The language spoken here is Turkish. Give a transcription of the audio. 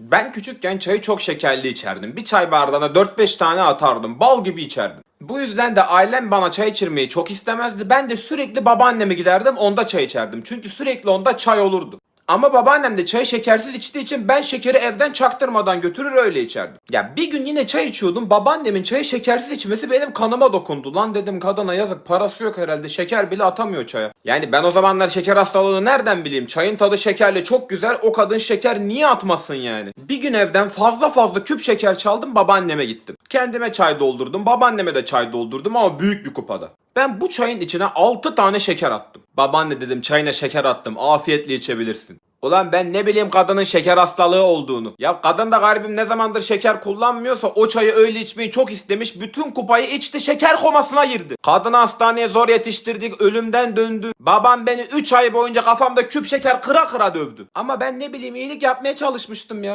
Ben küçükken çayı çok şekerli içerdim. Bir çay bardağına 4-5 tane atardım. Bal gibi içerdim. Bu yüzden de ailem bana çay içirmeyi çok istemezdi. Ben de sürekli babaanneme giderdim onda çay içerdim. Çünkü sürekli onda çay olurdu. Ama babaannem de çayı şekersiz içtiği için ben şekeri evden çaktırmadan götürür öyle içerdim. Ya bir gün yine çay içiyordum. Babaannemin çayı şekersiz içmesi benim kanıma dokundu. Lan dedim kadına yazık parası yok herhalde. Şeker bile atamıyor çaya. Yani ben o zamanlar şeker hastalığını nereden bileyim? Çayın tadı şekerli çok güzel. O kadın şeker niye atmasın yani? Bir gün evden fazla fazla küp şeker çaldım babaanneme gittim. Kendime çay doldurdum. Babaanneme de çay doldurdum ama büyük bir kupada. Ben bu çayın içine 6 tane şeker attım. Babaanne dedim çayına şeker attım. Afiyetle içebilirsin. Ulan ben ne bileyim kadının şeker hastalığı olduğunu. Ya kadın da garibim ne zamandır şeker kullanmıyorsa o çayı öyle içmeyi çok istemiş. Bütün kupayı içti şeker komasına girdi. Kadını hastaneye zor yetiştirdik ölümden döndü. Babam beni 3 ay boyunca kafamda küp şeker kıra kıra dövdü. Ama ben ne bileyim iyilik yapmaya çalışmıştım ya.